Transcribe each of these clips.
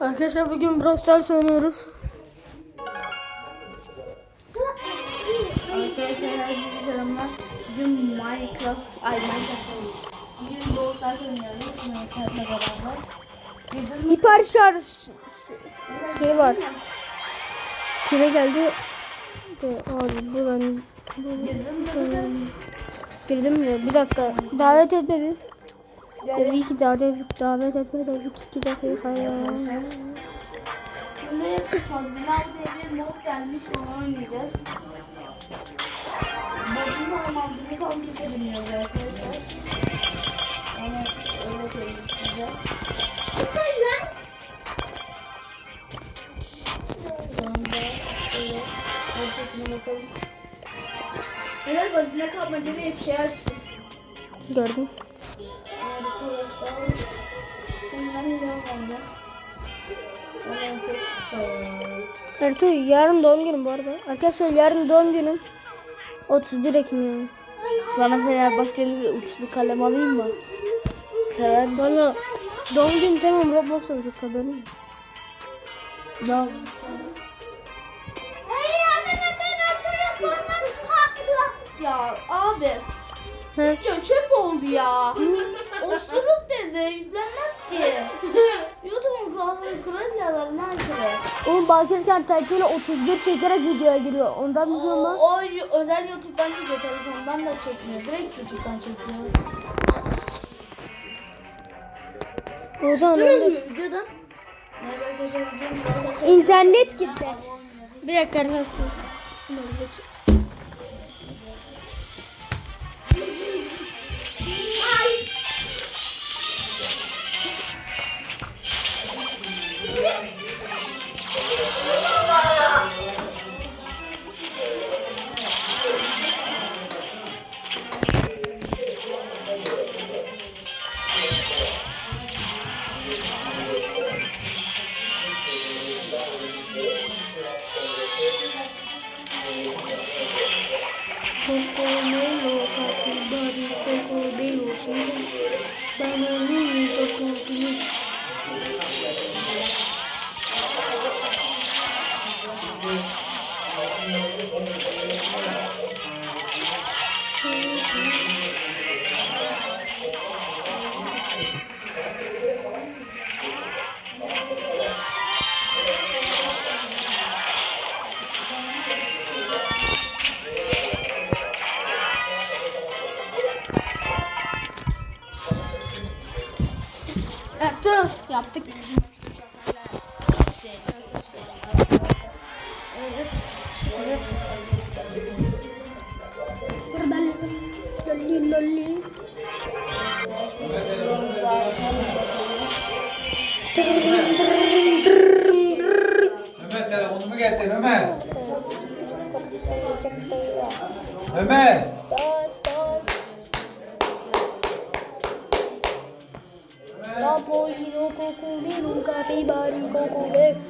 Arkadaşlar bugün Brawl Stars oynuyoruz. Arkadaşlar herkese selamlar. Bugün Minecraft, ay Minecraft değil. Bugün Brawl Stars oynuyoruz. Minecraft'la beraber. Bizim Hiper şarj şey var. Kime geldi? De, abi bu ben girdim mi? Bir dakika. Davet etme bir. Tabii ki davet, davet etme dedik. İki dakika ya. Şimdi Hazinal diye bir mod gelmiş, onu oynayacağız. Modun tamamını tam bilmiyoruz arkadaşlar. Ama öyle söyleyeyim size. Helal hazine kapmaca diye bir şey açtım. Gördüm. Ertuğ yarın doğum günüm bu arada. Arkadaşlar yarın doğum günüm. 31 Ekim yani. Sana Fenerbahçeli uçlu kalem alayım mı? Sever misin? Valla doğum günüm tamam Roblox olacak haberin mi? Ya. Ya abi He? ya çöp oldu ya. Osuruk dedi yüklenmez ki. YouTube'un kuralları kurallarına aykırı. Oğlum Bakırken Tayfun'u 31 çekerek videoya giriyor. Ondan bir şey olmaz. O, özel YouTube'dan çekiyor telefondan da çekmiyor. Direkt YouTube'dan çekiyor. O zaman öyle. videodan? Arkadaşlar videonun arkadaşlar. İnternet gitti. Bir dakika arkadaşlar. Napolino cocodilo, capibari, cocodelo.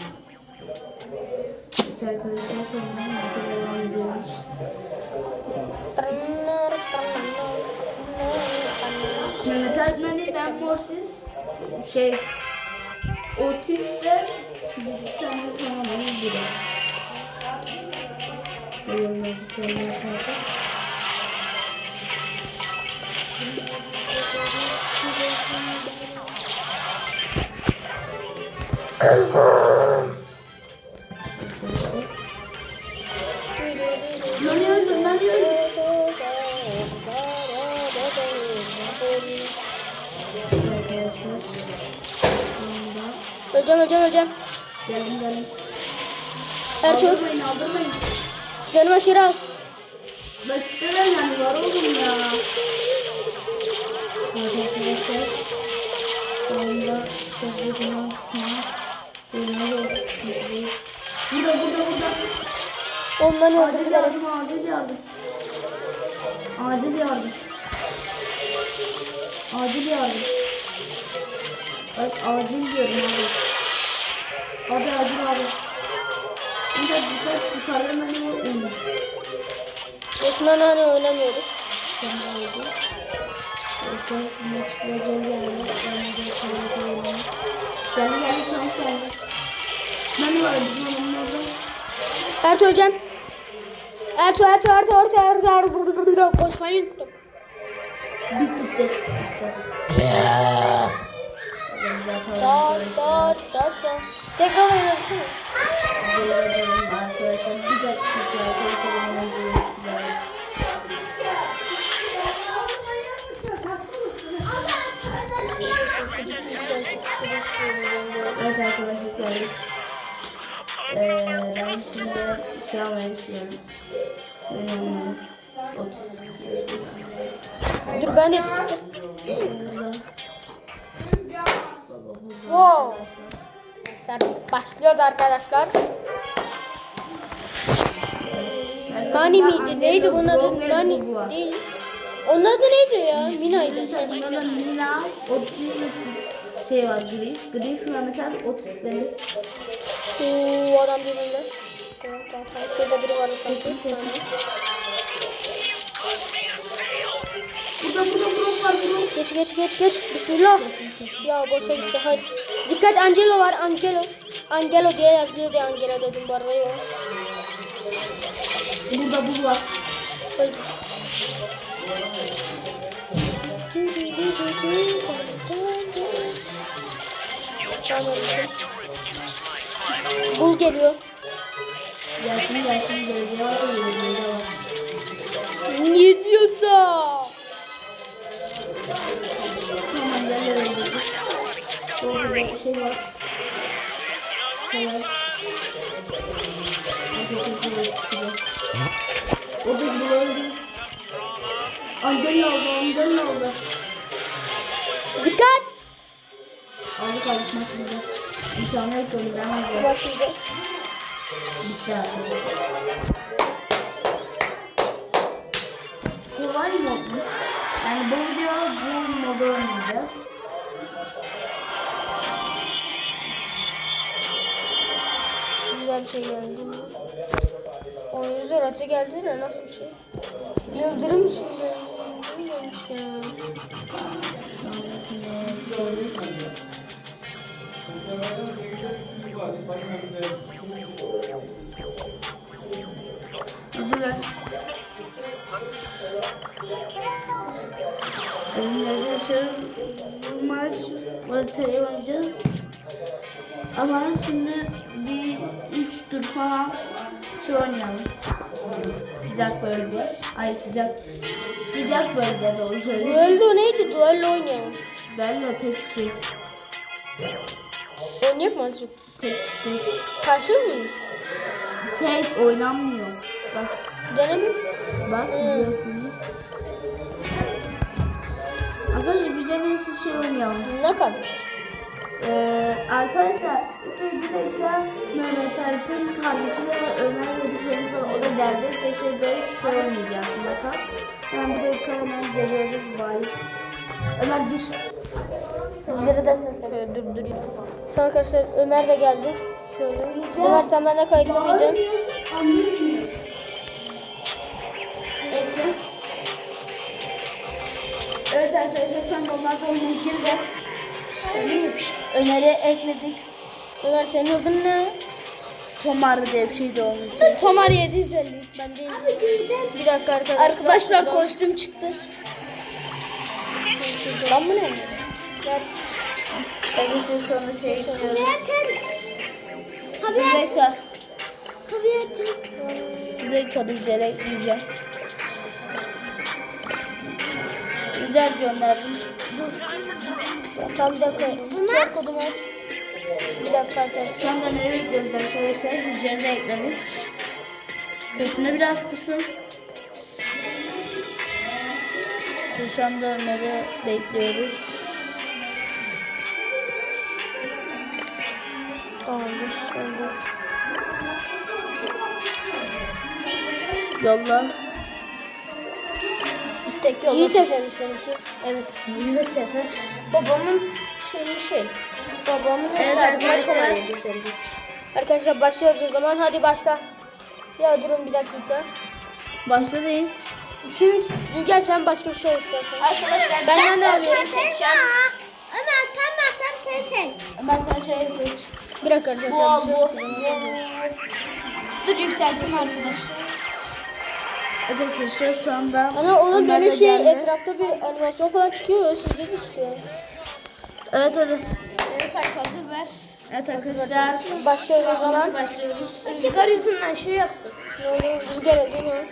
Arkadaşlar şu an devam ediyoruz. Mehmet Ertmen'i ben Mortis şey Otis'te bir tane tamamımız biri. Sayılmazı tanıyor zaten. Öleceğim öleceğim öleceğim. Geldim geldim. Ertuğ Aldırmayın aldırmayın. canıma şiraz. Dakikalar yani var oğlum ya. Evet arkadaşlar. Şu anda Yine de Burada burada burada. Ondan Acil öldürdü beni. yardım acil yardım. Acil yardım. Acil yardım. Bak acil diyorum abi. Abi acil abi. Bir de dikkat yukarıdan beni vurmayın. Osman hani oynamıyoruz. Sen de oldu. Sen maç biraz zor geldi. Ben de söyleyeyim. Geldi geldi tam geldi. Var bizim adamın orada. Ertuğ. Ertuğ Ertuğ Ertuğ Ertuğ Ertuğ Ertuğ Koşmayı unuttum. Bir tık Dar dar dar dar. Tekrar oynasana. Arkadaşlar bir dakika arkadaşlar. Evet arkadaşlar. Ee, ben şimdi şey almayı düşünüyorum. Hmm, 30. Dur ben de. Wow. Sen başlıyoruz arkadaşlar. Nani miydi? Neydi bunun adı? Nani değil. Onun adı neydi ya? Mina'ydı. Da Mina, otizm şey var gri. Gri mesela otist benim. Oo, adam dibinde. Tamam. Şurada biri var sanki. Burada burada burada var burada. Geç geç geç geç. Bismillah. Ya boşa gitti. Hadi. Dikkat Angelo var. Angelo. Angelo diye yazılıyor diye Angelo dedim bu arada yok. Burada bu var. Öldü. Bul geliyor. Gelsin gelsin var. Ne diyorsa? Tamam gel gel gel. Burada bir şey var. O da gibi öldü. Angel oldu, Angel oldu. Dikkat. Aldık aldık. İmkanı yok öyle ben aldım. Bizde. Bitti arkadaşlar. Kolay modmuş. Yani bu video bu modu oynayacağız. Güzel bir şey geldi mi? Oyuncu ratı geldi de nasıl bir şey? Yıldırım için mi? Bilmiyormuş ya. Hazırlar. Arkadaşlar bu maç ortaya oynayacağız. Ama şimdi bir üç tur falan şey oynayalım. Sıcak bölge. Ay sıcak. Sıcak bölge doğru söylüyorsun. Duello neydi? Duello oynayalım. Derle tek şey. Oynayıp mı azıcık? Tek tek. Karşı mıyız? Tek oynanmıyor. Bak Denemeyim. bak Hı. biliyorsunuz. Arkadaşlar biz en iyisi şey oynayalım. Ne kadar? Ee, arkadaşlar bir dakika Mehmet Alp'in kardeşi ve Ömer dediklerimiz var. O da geldi. 5'e 5 şey oynayacağız. Bakın. Ben bir dakika hemen geliyoruz. Bye. Ömer gir. Bizlere de seslen. Şöyle durdurayım. Tamam arkadaşlar Ömer de geldi. Şöyle. Ömer sen bende kayıtlı mıydın? Evet arkadaşlar şu anda onlar da oyuna girdi. Ömer'e ekledik. Ömer senin adın ne? Tomar diye bir şey de olmuş. Tomar 753. Ben değilim. Bir dakika arkadaşlar. Arkadaşlar kostüm çıktı. Lan bu ne? Arkadaşlar şey. Tabii. Bir dakika. Tabii. Bir dakika üzere ekleyeceğim. Güzel gönderdim. Dur. Tamam bir dakika. QR kodumu aç. Bir dakika arkadaşlar. Şu anda nereye bekliyoruz arkadaşlar? Üzerine ekledik. Sesini biraz kısın. Şu anda Ömer'i bekliyoruz. Tamamdır. Tamamdır. Yolla. İstek yolla. İyi tepe mi seninki? Evet. Yiğit Tepe. Babamın şeyi şey. Babamın Evet arkadaşlar. Tomar 753. Arkadaşlar başlıyoruz o zaman. Hadi başla. Ya durun bir dakika. Başta değil. Kim? Rüzgar sen başka bir şey istersen. Arkadaşlar Benden de alıyorum. Ömer sen ben sen seç. Ömer sen şey seç. Dakika arkadaşlar. Bu al şey bu. Dur yükselteyim arkadaşlar. Evet arkadaşlar şu anda. Ana Ömer böyle şey geldi. etrafta bir animasyon falan çıkıyor. Sizde de çıkıyor. Evet hadi. Evet arkadaşlar ver. Evet arkadaşlar. Başlıyoruz o zaman. Başlıyoruz. Rüzgar yüzünden şey yaptık. Ne oluyor? Rüzgar değil mi?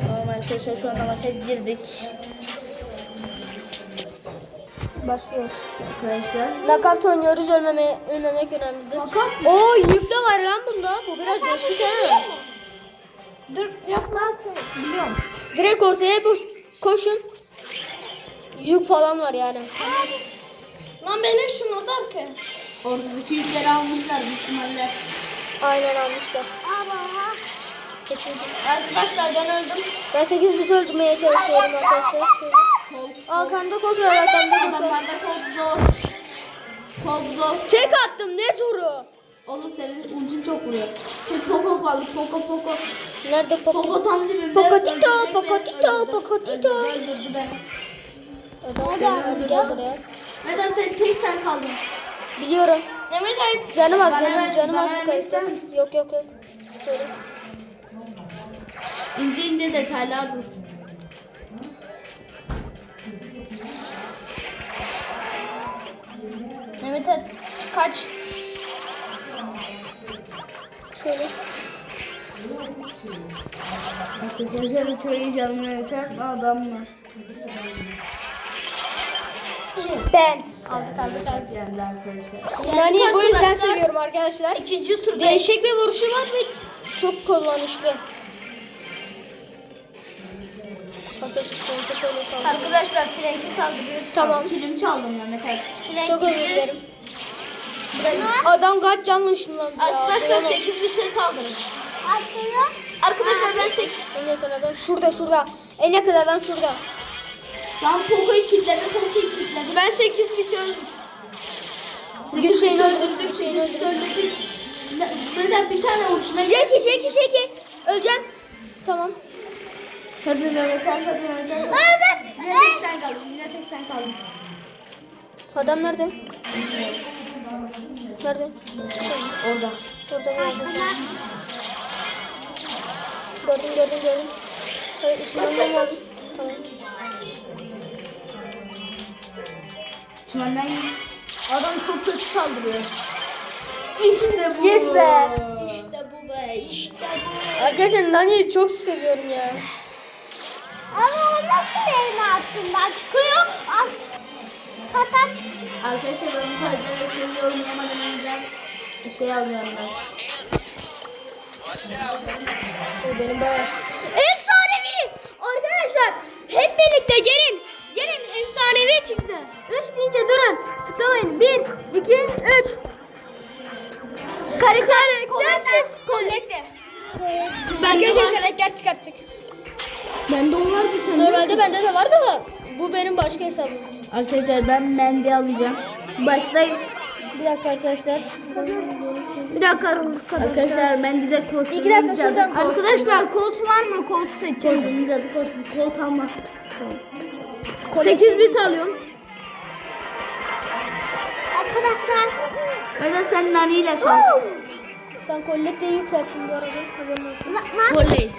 Tamam arkadaşlar şu anda maça girdik. Başlıyoruz. Arkadaşlar. Knockout oynuyoruz. Ölmeme, ölmemek önemlidir. Knockout Oo yük de var lan bunda. Bu biraz değişik ha. Dur yapma. Biliyorum. Direkt ortaya boş, koşun. Yük falan var yani. Lan beni şunu da ki. Oradaki yükleri almışlar ihtimalle. Aynen almışlar. 8 bit. Arkadaşlar ben öldüm. Ben 8 bit öldürmeye çalışıyorum arkadaşlar. Arkamda kontrol, arkamda kontrol. Adamlarda kod zor. Kod zor. Tek attım ne zoru? Oğlum senin ucun çok vuruyor. Şey Poco kaldı. Poco Poco. Nerede Poco Poco? tam dibimde. Pocotito, Öldürecek beni, Pocotito, öldürdü. Pocotito. Öldürdü, Öldürdü beni. Adam, gel buraya. Neden sen tek sen kaldın? Biliyorum. Mehmet Ali. Canım az benim canım az bu misin? Yok yok yok. Şöyle. İnce ince detaylar bu. Mehmet Ali kaç. Şöyle. Arkadaşlar heyecanlı Mehmet adam mı? Ben. Aldık aldık aldık. Geldi arkadaşlar. Yani bu yüzden seviyorum arkadaşlar. İkinci tur Değişik bir vuruşu var ve çok kullanışlı. Şöyle. Arkadaşlar Frank'i saldırıyor. Tamam. Kilim çaldım Mehmet Ali. Frank Çok özür dilerim. Adam kaç canlı ışınlandı ya. Arkadaşlar Dayanamam. 8 bite saldırın. Arkadaşlar ben 8. En yakın adam şurada şurada. En yakın adam şurada. Lan Poco'yu kilitledi, Poco'yu kilitledi. Ben 8 bit öldüm. Güçlerini öldürdüm. Güçlerini öldürdüm. Neden bir tane uçuna Jackie Jackie Jackie. Öleceğim. Tamam. Hadi Mehmet Mehmet Ali. Yine tek sen kaldın, yine tek sen kaldın. Adam nerede? Nerede? Orada. Orada yerde. Gördüm gördüm gördüm. Hayır ışınlanmam lazım. Tamam. Çimenden. Adam çok kötü saldırıyor. İşte bu. Yes be. İşte bu be, işte bu. Arkadaşlar Nani'yi çok seviyorum ya. Evin altından çıkıyor? Kataç. Arkadaşlar ben bu kadar şeyi oynayamadan önceden şey alıyorum ben. O benim bayağı. Efsanevi! Arkadaşlar hep birlikte gelin. Gelin efsanevi çıktı. Üç deyince durun. Sıklamayın. Bir, iki, üç. Karakter. Kolekte. Ben de karakter çıkarttık. Bende o vardı sende. Normalde bende de vardı da bu benim başka hesabım. Arkadaşlar ben mendi alacağım. Başlayın. Bir dakika arkadaşlar. Bir dakika arkadaşlar mendi de kolt. İki dakika şuradan kolt. Arkadaşlar kolt var mı? Kolt seçeceğim. Cadı kolt. Kolt alma. 8 bit alıyorum. Arkadaşlar. Ya da sen Nani ile kal. Ben kolekteyi yükselttim bu arada. Haberin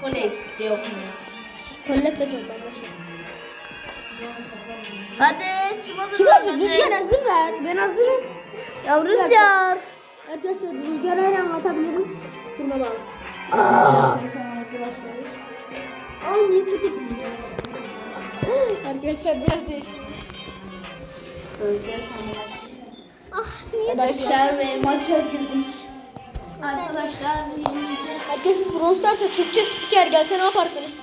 Kolej diye okunuyor. Kolekte diyorum ben boşver. Hadi çıkmadı. Kim hazır? Rüzgar hazır ver. Ben hazırım. Ya Rüzgar. Arkadaşlar rüzgar her an atabiliriz. Durma bağlı. Ay niye çok kötü? Arkadaşlar biraz değişik. Ah niye? Arkadaşlar ve maça girdik. Arkadaşlar yenileceğiz. Arkadaşlar Brawl Stars'a Türkçe spiker gelse ne yaparsınız?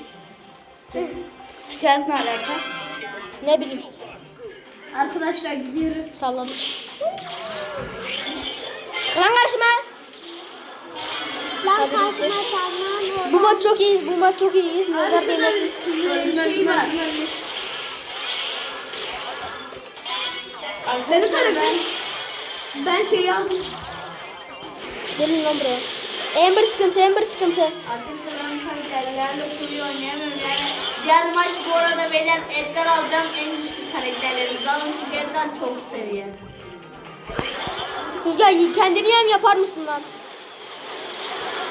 Şarkı ne alaka? Ne bileyim Arkadaşlar gidiyoruz. salladım. Klan karşıma. Lan Tabii ki. tamam. Bu maç çok iyiyiz. Bu maç çok iyiyiz. Nazar değmesin. Şey var. Ali ben ben şey aldım. Gelin lan buraya. Amber sıkıntı, Amber sıkıntı. Arkadaşlar karakterlerle kuruyor oynayamıyorum yani. Diğer maç bu arada beyler Edgar alacağım en güçlü karakterlerimizi alın çünkü Edgar çok seviye. Rüzgar kendini yem yapar mısın lan?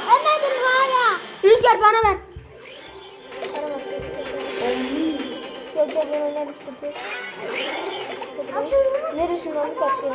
Ölmedim hala. Rüzgar bana ver. Neresin onu kaçıyor?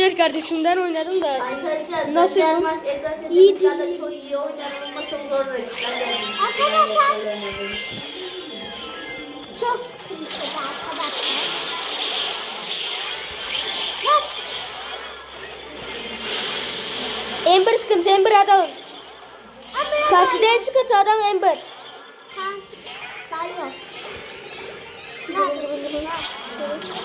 Arkadaşlar kardeşimden oynadım da Arkadaşlar Nasıl ben maç ekran İyi seçeneklerle çok iyi oynarım ama çok zor. Arkadaşlar çok sıkıntı arkadaşlar. Ember sıkıntı Ember adam. Karşıda en sıkıntı adam Ember. Ha, daha yok. Nerede? Nasıl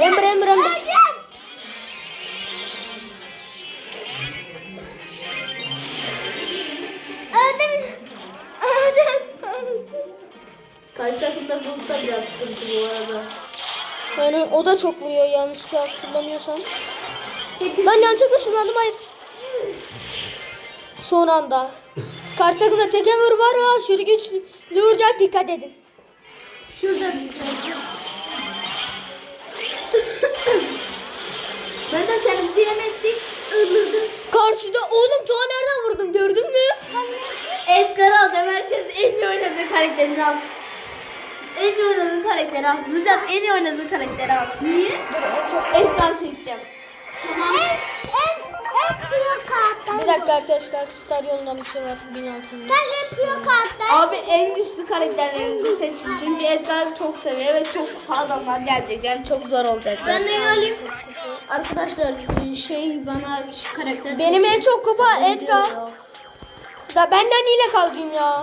Ember Ember Ember. Öldüm! Öldüm! Karşı takımda bulsa biraz sıkıntı bu arada. Yani o da çok vuruyor yanlışlıkla hatırlamıyorsam. Ben yanlışlıkla ışınlandım hayır. Son anda. Karşı takımda tek Ember var aşırı güçlü vuracak dikkat edin. Şurada bir tane. Ben de kendimizi yemettik. Öldürdüm. Karşıda oğlum ta nereden vurdum gördün mü? Edgar al dem herkes en iyi oynadığı karakterini al. En iyi oynadığı karakteri al. Müjdat en iyi oynadığı karakteri al. Niye? Edgar seçeceğim. Pure kartlar. Bir dakika arkadaşlar star yolundan bir şey var bin altında. En pure kartlar. Abi en güçlü karakterlerinizi seçin. Çünkü Edgar çok seviyor ve çok fazla adamlar gelecek. Yani çok zor olacak. Ben de alayım. Arkadaşlar şey bana şu karakter Benim en çok kupa Edgar. Da benden ile kaldın ya.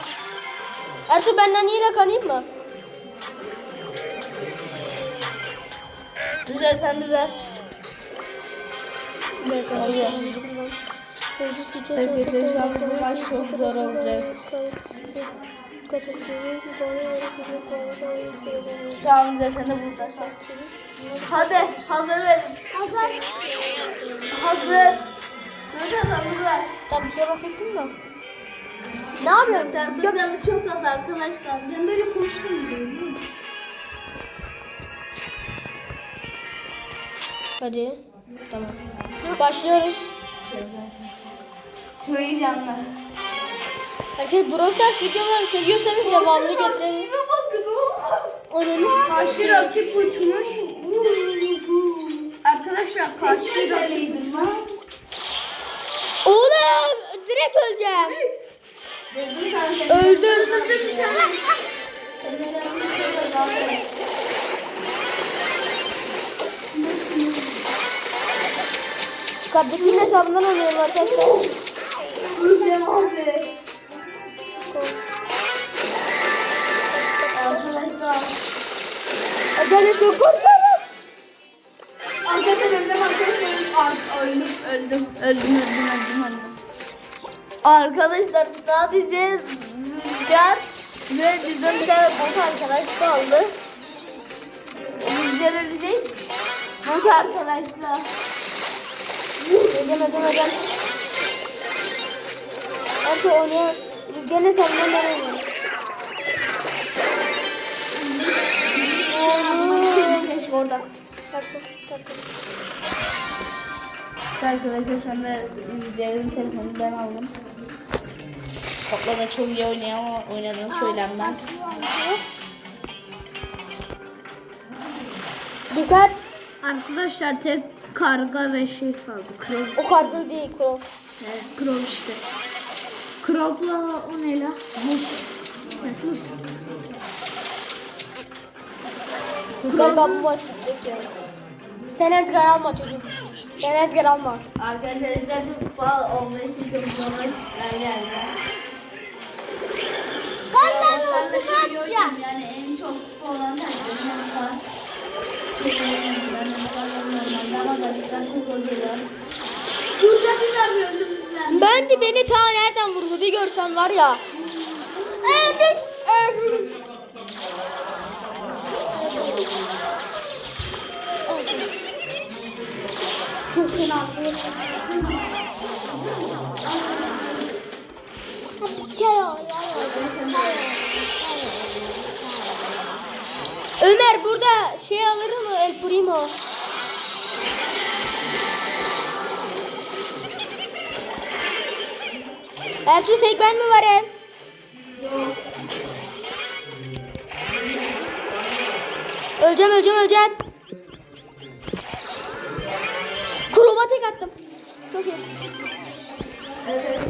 Ertuğ benden ile kalayım mı? Güzel sen de Arkadaşlar şu an bu maç çok zor olacak. Tamam sen de buradasın. Hadi hazır verin. Hazır. Hazır. Hadi hazır ver. Tam bir şeye bakmıştım da. Ne yapıyorum? Tarafından çok az arkadaşlar. Ben böyle konuştum diyorum. Hadi. Tamam. Başlıyoruz. Çok heyecanlı. Arkadaşlar Brawl Stars videoları seviyorsanız devamını getirelim. Ananı Karşı rakip uçmuş. Arkadaşlar karşı rakip uçmuş. Oğlum direkt öleceğim. Öldüm. Kardeşimin hesabından oynuyorum arkadaşlar. Çok korkuyorum. Arkadaşlar öldüm arkadaşlar. Öldüm öldüm öldüm öldüm öldüm öldüm. Arkadaşlar sadece Rüzgar ve bizim bir tane bot arkadaş kaldı. Rüzgar ölecek. Bot arkadaşlar. Öleceğim öleceğim öleceğim. Artık oynayan Rüzgar'ın hesabından ben. Keşke orada. Takım takım. Arkadaşlar şu anda Rüzgar'ın telefonunu ben aldım. Toplama çok iyi oynuyor ama oynadığını söylenmez. Dikkat. Arkadaşlar tek karga ve şey kaldı. Krop. O kargı değil Kro. Evet, krop işte. Kral Plava o ne la? Dur. Galiba bu maç bitecek ya. Sen Edgar alma çocuğum. Sen Edgar alma. Arkadaşlar sizler futbol olmayı için çok zorlar geldi. Golden oldu kaçça? Yani en çok futbol olan Burada bir vermiyorum. Ben de beni ta nereden vurdu bir görsen var ya. Evet. evet. Ertuğ tek ben mi varım? Öleceğim öleceğim öleceğim. Kurova tek attım. Çok iyi. Evet,